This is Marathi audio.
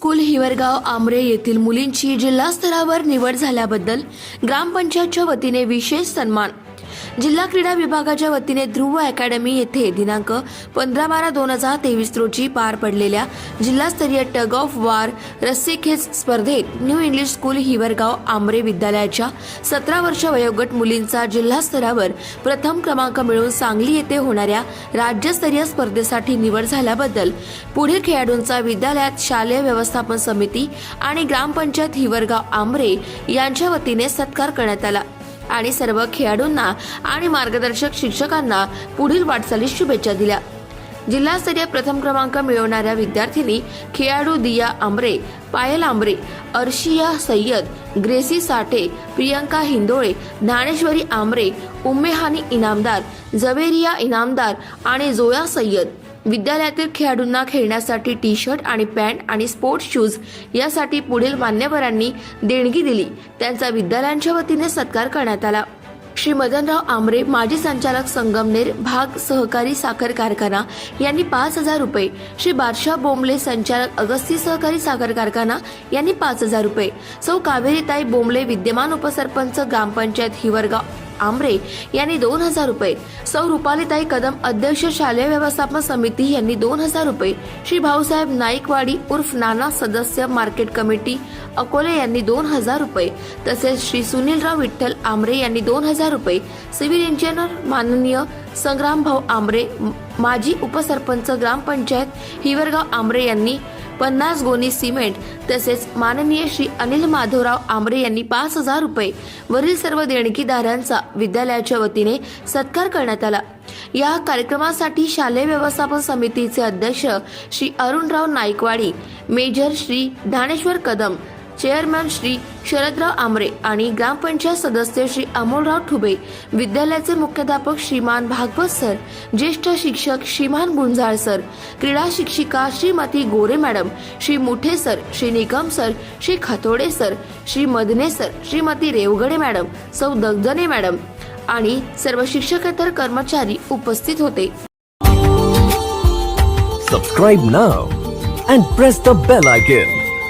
स्कूल हिवरगाव आमरे येथील मुलींची जिल्हा स्तरावर निवड झाल्याबद्दल ग्रामपंचायतच्या वतीने विशेष सन्मान. जिल्हा क्रीडा विभागाच्या वतीने ध्रुव अकॅडमी येथे दिनांक पंधरा बारा दोन हजार तेवीस रोजी पार पडलेल्या जिल्हास्तरीय टग ऑफ वार रस्सीखेच स्पर्धेत new English school Hivargaon Amre विद्यालयाच्या सतरा वर्ष वयोगट मुलींचा जिल्हा स्तरावर प्रथम क्रमांक मिळवून सांगली येथे होणाऱ्या राज्यस्तरीय स्पर्धेसाठी निवड झाल्याबद्दल पुढील खेळाडूंचा विद्यालयात शालेय व्यवस्थापन समिती आणि ग्रामपंचायत हिवरगाव आमरे यांच्या वतीने सत्कार करण्यात आला. आणि सर्व खेळाडूंना आणि मार्गदर्शक शिक्षकांना पुढील वाटचालीस शुभेच्छा दिल्या. जिल्हास्तरीय प्रथम क्रमांक मिळवणाऱ्या विद्यार्थिनी खेळाडू दिया आंबरे पायल आंबरे अर्शिया सय्यद ग्रेसी साठे प्रियंका हिंदोळे ज्ञानेश्वरी आंबरे उम्मेहानी इनामदार जवेरिया इनामदार आणि जोया सय्यद. विद्यालयातील खेळाडूंना खेळण्यासाठी टी शर्ट आणि पॅन्ट आणि स्पोर्ट्स शूज यासाठी पुढील मान्यवरांनी देणगी दिली. त्यांचा विद्यालयांच्या वतीने सत्कार करण्यात आला. श्री मदनराव आमरे माजी संचालक संगमनेर भाग सहकारी साखर कारखाना यांनी पाच हजार रुपये. श्री बादशाह बोंबले संचालक अगस्ती सहकारी साखर कारखाना यांनी पाच हजार रुपये. सौ कावेरीताई बोंबले विद्यमान उपसरपंच ग्रामपंचायत हिवरगाव. आमरे यांनी दोन हजार रुपये. सौ रुपालीताई कदम अध्यक्ष शालेय व्यवस्थापन समिती यांनी दोन हजार रुपये. श्री भाऊसाहेब नाईकवाडी उर्फ नाना सदस्य मार्केट कमिटी अकोले यांनी दोन हजार रुपये. तसेच श्री सुनीलराव विठ्ठल आमरे यांनी दोन हजार रुपये. सिव्हिल इंजिनियर माननीय संग्राम भाऊ आमरे माजी उपसरपंच ग्रामपंचायत हिवरगाव आमरे यांनी पन्नास गोणी सिमेंट तसेच माननीय श्री अनिल माधवराव आमरे यांनी पाच हजार रुपये वरील सर्व देणगीदारांचा विद्यालयाच्या वतीने सत्कार करण्यात आला. या कार्यक्रमासाठी शालेय व्यवस्थापन समितीचे अध्यक्ष श्री अरुणराव नाईकवाडी मेजर श्री ज्ञानेश्वर कदम चेअरमॅन श्री शरदराव आमरे आणि ग्रामपंचायत सदस्य श्री अमोलराव ठुबे विद्यालयाचे मुख्याध्यापक श्रीमान भागवत सर ज्येष्ठ शिक्षक श्रीमान गुंजाळ सर क्रीडा शिक्षिका Shrimati Gore madam Shri Muthe sir Shri Nikam sir Shri Khatode sir Shri Madane sir Shrimati Revgade madam Sau Dagdane madam आणि सर्व शिक्षकेतर कर्मचारी उपस्थित होते. Subscribe now and press the bell icon